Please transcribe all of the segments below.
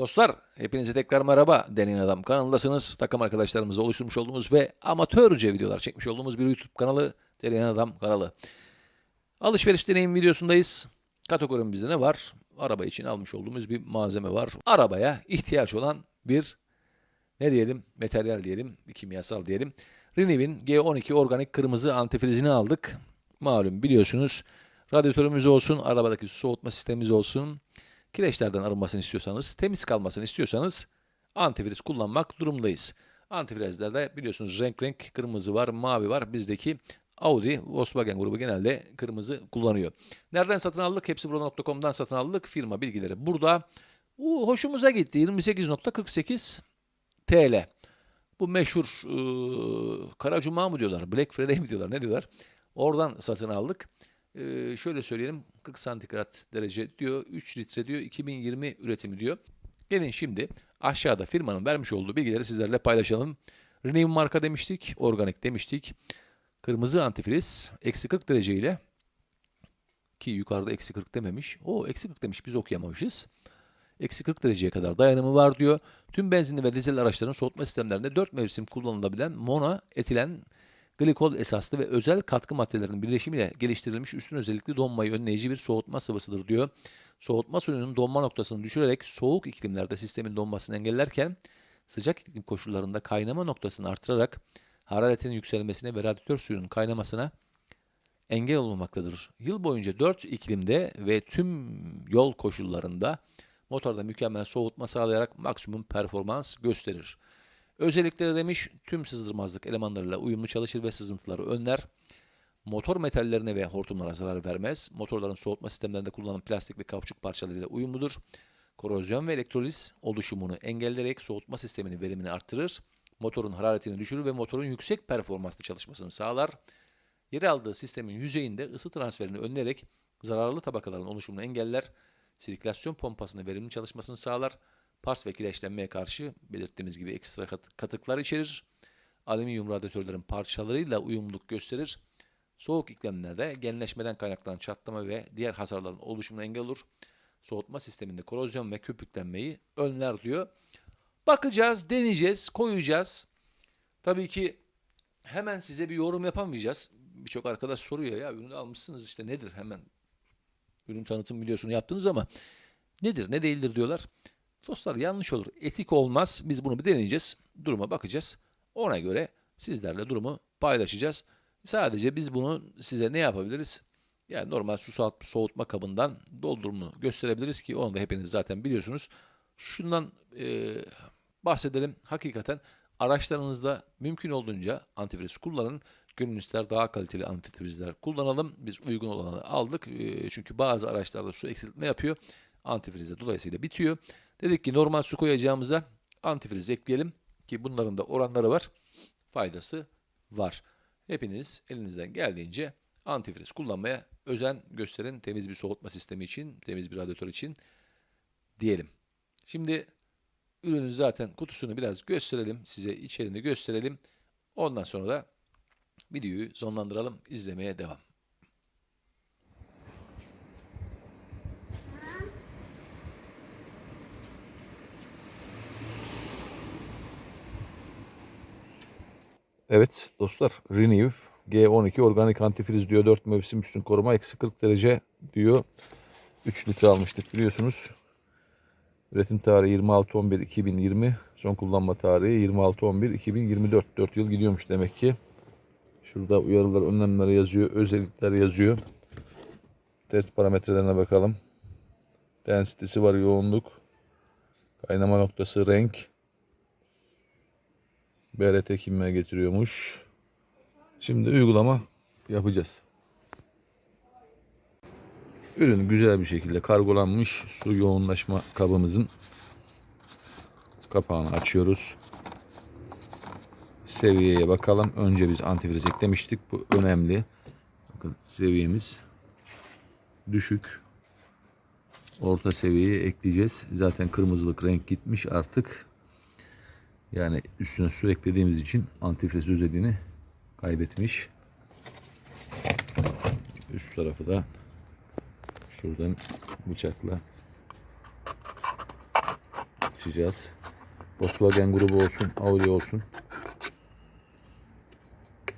Dostlar, hepinize tekrar merhaba. Deneyen Adam kanalındasınız. Takım arkadaşlarımızla oluşturmuş olduğumuz ve amatörce videolar çekmiş olduğumuz bir YouTube kanalı Deneyen Adam kanalı. Alışveriş deneyim videosundayız. Kategorimizde ne var? Araba için almış olduğumuz bir malzeme var. Arabaya ihtiyaç olan bir ne diyelim? Materyal diyelim, bir kimyasal diyelim. Renew'in G12 organik kırmızı antifrizini aldık. Malum biliyorsunuz. Radyatörümüz olsun, arabadaki soğutma sistemimiz olsun. Kireçlerden arınmasını istiyorsanız, temiz kalmasını istiyorsanız antifriz kullanmak durumdayız. Antifrizlerde biliyorsunuz renk renk kırmızı var, mavi var. Bizdeki Audi, Volkswagen grubu genelde kırmızı kullanıyor. Nereden satın aldık? Hepsi burada.com'dan satın aldık. Firma bilgileri burada. Uu, hoşumuza gitti. 28.48 TL. Bu meşhur e, Kara Cuma mı diyorlar, Black Friday mi diyorlar, ne diyorlar? Oradan satın aldık. E, şöyle söyleyelim, 40 santigrat derece diyor, 3 litre diyor, 2020 üretimi diyor. Gelin şimdi aşağıda firmanın vermiş olduğu bilgileri sizlerle paylaşalım. Renew marka demiştik, organik demiştik. Kırmızı antifriz, eksi 40 derece ile ki yukarıda eksi 40 dememiş. O eksi 40 demiş, biz okuyamamışız eksi 40 dereceye kadar dayanımı var diyor. Tüm benzinli ve dizel araçların soğutma sistemlerinde 4 mevsim kullanılabilen mono etilen glikol esaslı ve özel katkı maddelerinin birleşimiyle geliştirilmiş üstün özellikli donmayı önleyici bir soğutma sıvısıdır diyor. Soğutma suyunun donma noktasını düşürerek soğuk iklimlerde sistemin donmasını engellerken sıcak iklim koşullarında kaynama noktasını artırarak hararetin yükselmesine ve radyatör suyunun kaynamasına engel olmamaktadır. Yıl boyunca 4 iklimde ve tüm yol koşullarında motorda mükemmel soğutma sağlayarak maksimum performans gösterir. Özellikleri demiş tüm sızdırmazlık elemanlarıyla uyumlu çalışır ve sızıntıları önler. Motor metallerine ve hortumlara zarar vermez. Motorların soğutma sistemlerinde kullanılan plastik ve kauçuk parçalarıyla uyumludur. Korozyon ve elektroliz oluşumunu engelleyerek soğutma sisteminin verimini artırır. Motorun hararetini düşürür ve motorun yüksek performanslı çalışmasını sağlar. Yer aldığı sistemin yüzeyinde ısı transferini önleyerek zararlı tabakaların oluşumunu engeller sirkülasyon pompasının verimli çalışmasını sağlar. Pas ve kireçlenmeye karşı belirttiğimiz gibi ekstra kat- katıklar içerir. Alüminyum radyatörlerin parçalarıyla uyumluluk gösterir. Soğuk iklimlerde genleşmeden kaynaklanan çatlama ve diğer hasarların oluşumuna engel olur. Soğutma sisteminde korozyon ve köpüklenmeyi önler diyor. Bakacağız, deneyeceğiz, koyacağız. Tabii ki hemen size bir yorum yapamayacağız. Birçok arkadaş soruyor ya ürünü almışsınız işte nedir hemen ürün tanıtım biliyorsunuz yaptınız ama nedir ne değildir diyorlar. Dostlar yanlış olur. Etik olmaz. Biz bunu bir deneyeceğiz. Duruma bakacağız. Ona göre sizlerle durumu paylaşacağız. Sadece biz bunu size ne yapabiliriz? Yani normal su soğut- soğutma kabından doldurumunu gösterebiliriz ki onu da hepiniz zaten biliyorsunuz. Şundan e, bahsedelim. Hakikaten araçlarınızda mümkün olduğunca antifriz kullanın. Gönül ister daha kaliteli antifrizler kullanalım. Biz uygun olanı aldık. Ee, Çünkü bazı araçlarda su eksiltme yapıyor. Antifriz dolayısıyla bitiyor. Dedik ki normal su koyacağımıza antifriz ekleyelim ki bunların da oranları var. Faydası var. Hepiniz elinizden geldiğince antifriz kullanmaya özen gösterin. Temiz bir soğutma sistemi için, temiz bir radyatör için diyelim. Şimdi ürünün zaten kutusunu biraz gösterelim. Size içeriğini gösterelim. Ondan sonra da videoyu sonlandıralım. İzlemeye devam. Evet dostlar Renew G12 organik antifriz diyor 4 mevsim üstün koruma eksi 40 derece diyor 3 litre almıştık biliyorsunuz. Üretim tarihi 26.11.2020 son kullanma tarihi 26.11.2024 4 yıl gidiyormuş demek ki. Şurada uyarılar, önlemler yazıyor, özellikler yazıyor. Test parametrelerine bakalım. Density'si var, yoğunluk. Kaynama noktası, renk. BRT kimmeye getiriyormuş. Şimdi uygulama yapacağız. Ürün güzel bir şekilde kargolanmış su yoğunlaşma kabımızın kapağını açıyoruz seviyeye bakalım. Önce biz antifriz eklemiştik. Bu önemli. Bakın seviyemiz düşük. Orta seviyeye ekleyeceğiz. Zaten kırmızılık renk gitmiş artık. Yani üstüne su eklediğimiz için antifriz özelliğini kaybetmiş. Üst tarafı da şuradan bıçakla açacağız. Volkswagen grubu olsun, Audi olsun.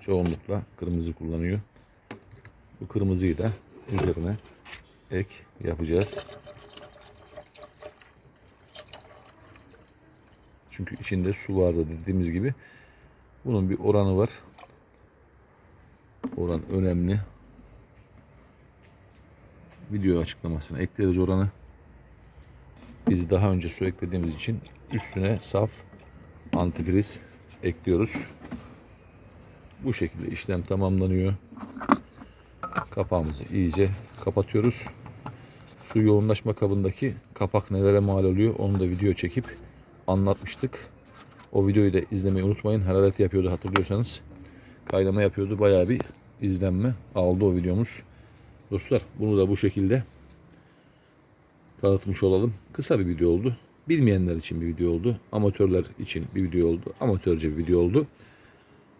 Çoğunlukla kırmızı kullanıyor. Bu kırmızıyı da üzerine ek yapacağız. Çünkü içinde su vardı dediğimiz gibi. Bunun bir oranı var. Oran önemli. Video açıklamasına ekleriz oranı. Biz daha önce su eklediğimiz için üstüne saf antifriz ekliyoruz. Bu şekilde işlem tamamlanıyor. Kapağımızı iyice kapatıyoruz. Su yoğunlaşma kabındaki kapak nelere mal oluyor onu da video çekip anlatmıştık. O videoyu da izlemeyi unutmayın. Hararet yapıyordu hatırlıyorsanız. Kaynama yapıyordu. Bayağı bir izlenme aldı o videomuz. Dostlar bunu da bu şekilde tanıtmış olalım. Kısa bir video oldu. Bilmeyenler için bir video oldu. Amatörler için bir video oldu. Amatörce bir video oldu.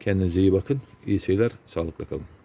Kendinize iyi bakın. İyi seyirler. Sağlıkla kalın.